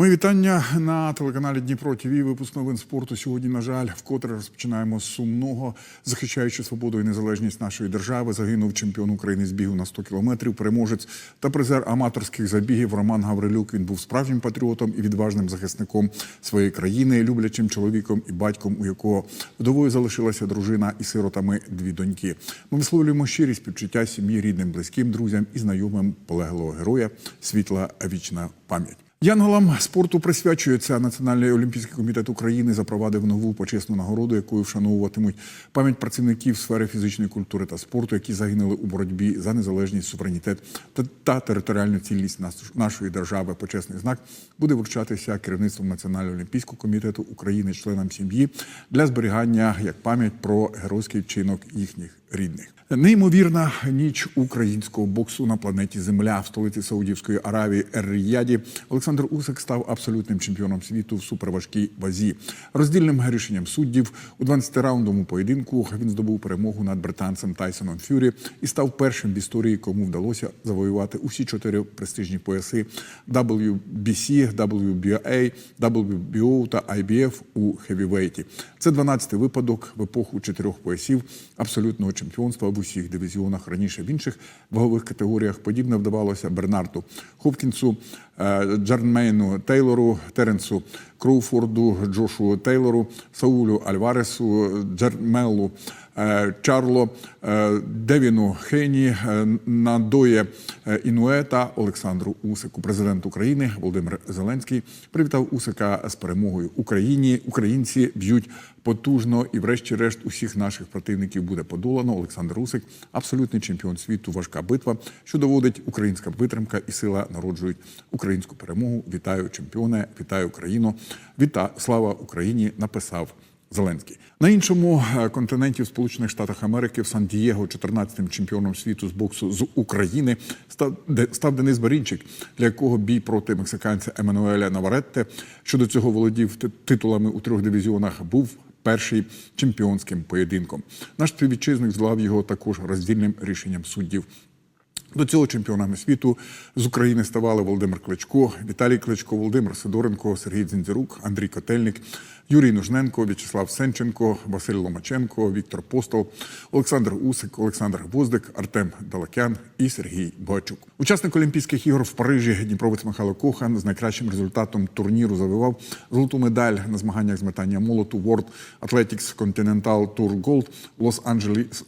Мої вітання на телеканалі Дніпро ТВ. Випуск новин спорту. Сьогодні, на жаль, вкотре розпочинаємо з сумного, захищаючи свободу і незалежність нашої держави. Загинув чемпіон України з бігу на 100 кілометрів, переможець та призер аматорських забігів Роман Гаврилюк. Він був справжнім патріотом і відважним захисником своєї країни, люблячим чоловіком і батьком, у якого вдовою залишилася дружина і сиротами дві доньки. Ми висловлюємо щирі співчуття сім'ї, рідним, близьким, друзям і знайомим полеглого героя. Світла вічна пам'ять. Янголам спорту присвячується Національний олімпійський комітет України. Запровадив нову почесну нагороду, якою вшановуватимуть пам'ять працівників сфери фізичної культури та спорту, які загинули у боротьбі за незалежність, суверенітет та, та територіальну цілісність нашої держави. Почесний знак буде вручатися керівництвом Національного олімпійського комітету України, членам сім'ї для зберігання як пам'ять про геройський вчинок їхніх рідних. Неймовірна ніч українського боксу на планеті Земля в столиці Саудівської Аравії Ер-Ріяді Олександр Усик став абсолютним чемпіоном світу в суперважкій вазі. Роздільним рішенням суддів у 12-раундовому поєдинку він здобув перемогу над британцем Тайсоном Фюрі і став першим в історії, кому вдалося завоювати усі чотири престижні пояси WBC, WBA, WBO та IBF у хевівейті. Це 12-й випадок в епоху чотирьох поясів абсолютного чемпіонства в усіх дивізіонах. Раніше в інших вагових категоріях подібне вдавалося Бернарту Хопкінсу, е, Джармейну Тейлору, Теренсу Кроуфорду, Джошу Тейлору, Саулю Альваресу, Джермелу е, Чарло, е, Девіну Хейні, Надоє Інуе та Олександру Усику. Президент України Володимир Зеленський привітав Усика з перемогою Україні. Українці б'ють потужно і, врешті-решт, усіх наших противників буде подолано. Олександр Усик абсолютний чемпіон світу. Важка битва, що доводить українська витримка і сила народжують українську перемогу. Вітаю чемпіоне, вітаю країну. Віта слава Україні! Написав. Зеленський на іншому е, континенті в Сполучених Штатах Америки в Сан-Дієго 14-тим чемпіоном світу з боксу з України став, де- став Денис Барінчик, для якого бій проти мексиканця Еммануеля Наваретте, що до цього володів титулами у трьох дивізіонах, був перший чемпіонським поєдинком. Наш співвітчизник здолав його також роздільним рішенням суддів. До цього чемпіонами світу з України ставали Володимир Кличко, Віталій Кличко, Володимир Сидоренко, Сергій Дзіндзірук, Андрій Котельник, Юрій Нужненко, В'ячеслав Сенченко, Василь Ломаченко, Віктор Постол, Олександр Усик, Олександр Гвоздик, Артем Далакян і Сергій Бачук. Учасник Олімпійських ігор в Парижі Дніпровець Михайло Кохан з найкращим результатом турніру завивав золоту медаль на змаганнях з метання молоту World Athletics Continental Tour Gold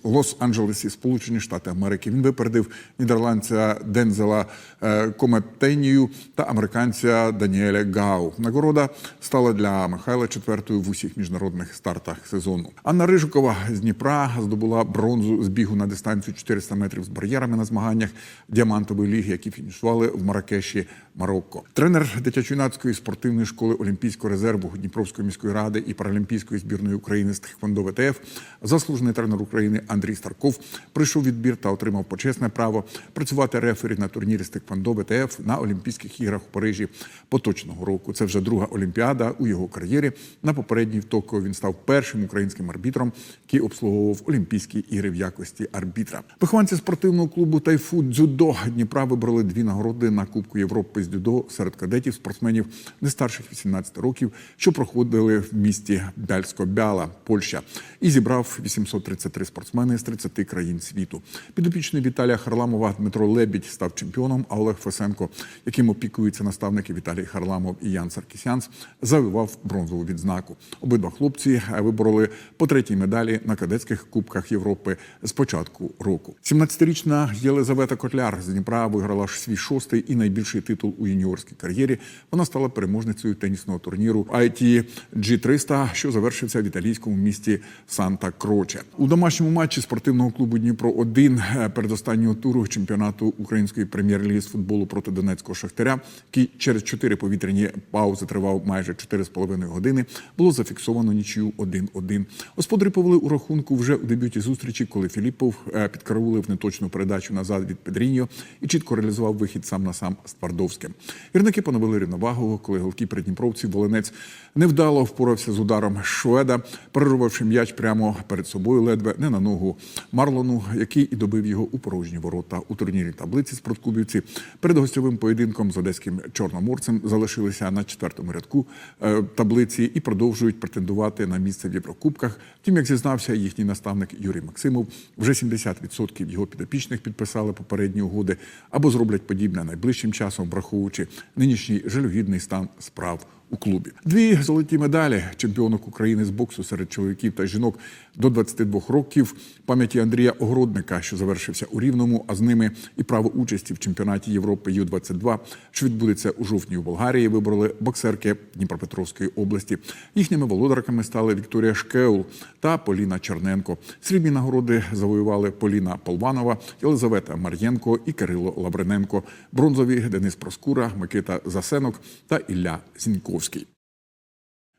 Лос-Анджелесі, Сполучені Штати Америки. Він випередив нідерландця Дензела е, Кометенію та американця Даніеля Гау. Нагорода стала для Михайла четвертою в усіх міжнародних стартах сезону. Анна Рижикова з Дніпра здобула бронзу з бігу на дистанцію 400 метрів з бар'єрами на змаганнях діамантової ліги, які фінішували в Маракеші, Марокко. Тренер дитячо-юнацької спортивної школи Олімпійського резерву Дніпровської міської ради і паралімпійської збірної України з Тхеквондо ВТФ, заслужений тренер України Андрій Старков пройшов відбір та отримав почесне право працювати рефері на турнірі з Тхеквондо ВТФ на Олімпійських іграх у Парижі поточного року. Це вже друга олімпіада у його кар'єрі. На попередній в Токіо він став першим українським арбітром, який обслуговував Олімпійські ігри в якості арбітра. Вихованці спортивного клубу Тайфу Дзюдо Дніпра вибрали дві нагороди на Кубку Європи з дзюдо серед кадетів спортсменів не старших 18 років, що проходили в місті Бяльсько-Бяла, Польща, і зібрав 833 спортсмени з 30 країн світу. Підопічний Віталія Харламова Дмитро Лебідь став чемпіоном, а Олег Фесенко, яким опікуються наставники Віталій Харламов і Ян Саркісянс, завивав бронзову відзнаку. Обидва хлопці вибороли по третій медалі на кадетських кубках Європи з початку року. 17-річна Єлизавета Котляр з Дніпра виграла свій шостий і найбільший титул у юніорській кар'єрі. Вона стала переможницею тенісного турніру IT G300, що завершився в італійському місті Санта Кроче. У домашньому матчі спортивного клубу Дніпро 1 передостаннього туру чемпіонату української прем'єр-ліги з футболу проти Донецького Шахтаря, який через чотири повітряні паузи тривав майже 4,5 години, було зафіксовано нічию 1-1. Господарі повели у рахунку вже у дебюті зустрічі, коли Філіппов е, підкараулив неточну передачу назад від Педріньо і чітко реалізував вихід сам на сам з Твардовським. Гірники поновили рівновагу, коли голкіпер Дніпровців Волинець невдало впорався з ударом шведа, перервавши м'яч прямо перед собою ледве не на ногу Марлону, який і добив його у порожні ворота. У турнірі таблиці спортклубівці перед гостьовим поєдинком з одеським чорноморцем залишилися на четвертому рядку е, таблиці і продовжують претендувати на місце в Єврокубках. Втім, як зізнався їхній наставник Юрій Максимов, вже 70% його підопічних підписали попередні угоди або зроблять подібне найближчим часом, враховуючи нинішній жалюгідний стан справ у клубі. Дві золоті медалі чемпіонок України з боксу серед чоловіків та жінок до 22 років пам'яті Андрія Огородника, що завершився у Рівному, а з ними і право участі в чемпіонаті Європи Ю-22, що відбудеться у жовтні у Болгарії. Вибороли боксерки Дніпропетровської області. Їхніми володарками стали Вікторія Шкеул та Поліна Черненко. Срібні нагороди завоювали Поліна Полванова, Єлизавета Мар'єнко і Кирило Лавриненко. Бронзові Денис Проскура, Микита Засенок та Ілля Зіньковський.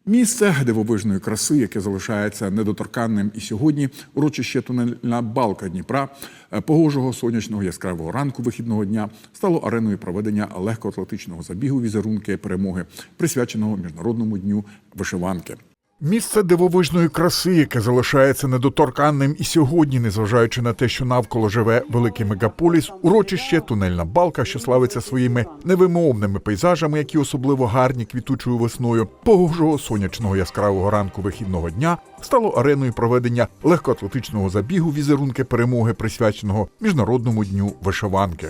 Місце дивовижної краси, яке залишається недоторканним і сьогодні, урочище тунельна балка Дніпра, е, погожого сонячного яскравого ранку вихідного дня стало ареною проведення легкоатлетичного забігу візерунки перемоги, присвяченого міжнародному дню вишиванки. Місце дивовижної краси, яке залишається недоторканним і сьогодні, незважаючи на те, що навколо живе великий мегаполіс, урочище тунельна балка, що славиться своїми невимовними пейзажами, які особливо гарні квітучою весною, погожого сонячного яскравого ранку вихідного дня стало ареною проведення легкоатлетичного забігу візерунки перемоги, присвяченого міжнародному дню вишиванки.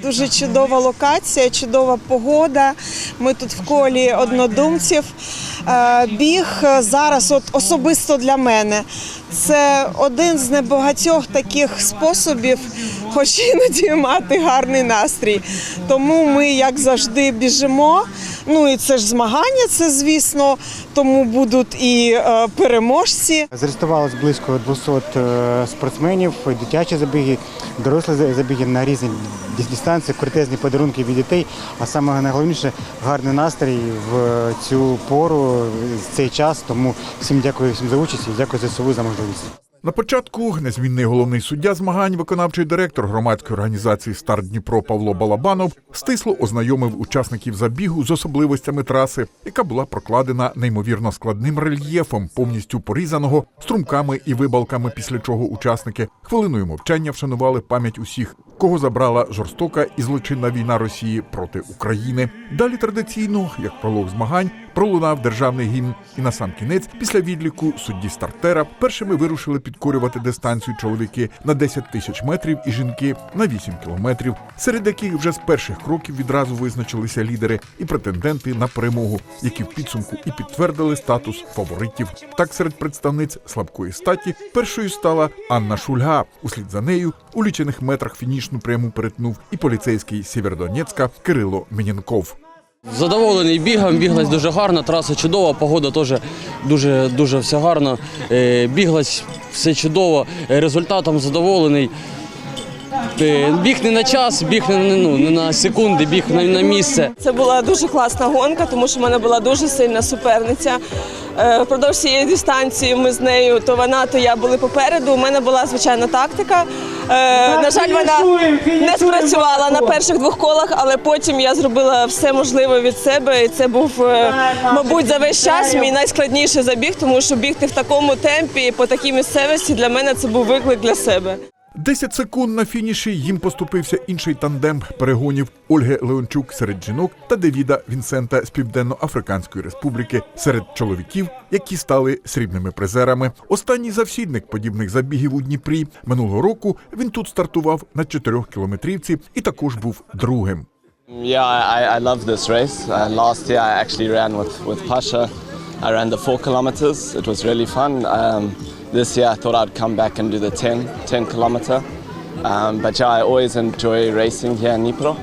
Дуже чудова локація, чудова погода. Ми тут в колі однодумців. Е, Біг зараз, от особисто для мене, це один з небагатьох таких способів, хоч іноді мати гарний настрій. Тому ми, як завжди, біжимо. Ну і це ж змагання, це звісно. Тому будуть і е, переможці. Зареєструвалось близько 200 е, спортсменів, дитячі забіги, дорослі забіги на різні дистанції, крутезні подарунки від дітей. А саме найголовніше гарний настрій в цю пору, в цей час. Тому всім дякую всім за участь і дякую ЗСУ за можливість. На початку незмінний головний суддя змагань, виконавчий директор громадської організації Старт Дніпро Павло Балабанов стисло ознайомив учасників забігу з особливостями траси, яка була прокладена неймовірно складним рельєфом, повністю порізаного струмками і вибалками. Після чого учасники хвилиною мовчання вшанували пам'ять усіх, кого забрала жорстока і злочинна війна Росії проти України. Далі традиційно, як пролог змагань, пролунав державний гімн, і на сам кінець, після відліку судді стартера, першими вирушили підкорювати дистанцію чоловіки на 10 тисяч метрів і жінки на 8 кілометрів, серед яких вже з перших кроків відразу визначилися лідери і претенденти на перемогу, які в підсумку і підтвердили статус фаворитів. Так, серед представниць слабкої статі першою стала Анна Шульга. Услід за нею у лічених метрах фінішну пряму перетнув і поліцейський Сєвєродонецька Кирило Мінінков. Задоволений бігом, біглась дуже гарно, траса чудова, погода теж дуже дуже все гарно. Е, Біглась все чудово, е, результатом задоволений. Біг не на час, біг не, на- ну, не на секунди, біг на, на місце. Це була дуже класна гонка, тому що в мене була дуже сильна суперниця. Е, Впродовж цієї дистанції ми з нею, то вона, то я були попереду. У мене була звичайна тактика. Е, На жаль, вона не спрацювала на перших двох колах, але потім я зробила все можливе від себе. І це був, е, мабуть, за весь час мій найскладніший забіг, тому що бігти в такому темпі по такій місцевості для мене це був виклик для себе. 10 секунд на фініші їм поступився інший тандем перегонів Ольги Леончук серед жінок та Девіда Вінсента з Південно-Африканської Республіки серед чоловіків, які стали срібними призерами. Останній завсідник подібних забігів у Дніпрі минулого року він тут стартував на 4 кілометрівці і також був другим. Yeah, I, I love this race. Uh, last year I actually ran with, with Pasha. I ran the four kilometers. It was really fun. Um, this year I thought I'd come back and do the 10, 10 kilometer. Um, but yeah, I always enjoy racing here in Dnipro.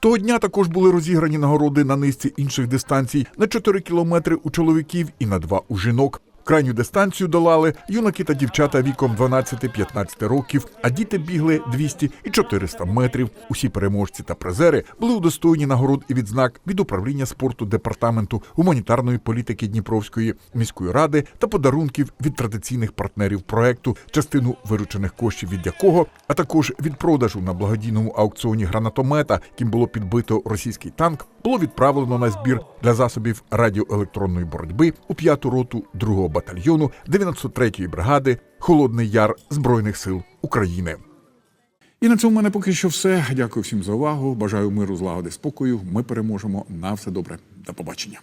Того дня також були розіграні нагороди на низці інших дистанцій на 4 кілометри у чоловіків і на 2 у жінок. Крайню дистанцію долали юнаки та дівчата віком 12-15 років, а діти бігли 200 і 400 метрів. Усі переможці та призери були удостоєні нагород і відзнак від управління спорту департаменту гуманітарної політики Дніпровської міської ради та подарунків від традиційних партнерів проекту, частину виручених коштів від якого, а також від продажу на благодійному аукціоні гранатомета, яким було підбито російський танк, було відправлено на збір для засобів радіоелектронної боротьби у п'яту роту 2-го батальйону 93-ї бригади Холодний Яр Збройних сил України. І на цьому в мене поки що все. Дякую всім за увагу. Бажаю миру, злагоди, спокою. Ми переможемо. На все добре. До побачення.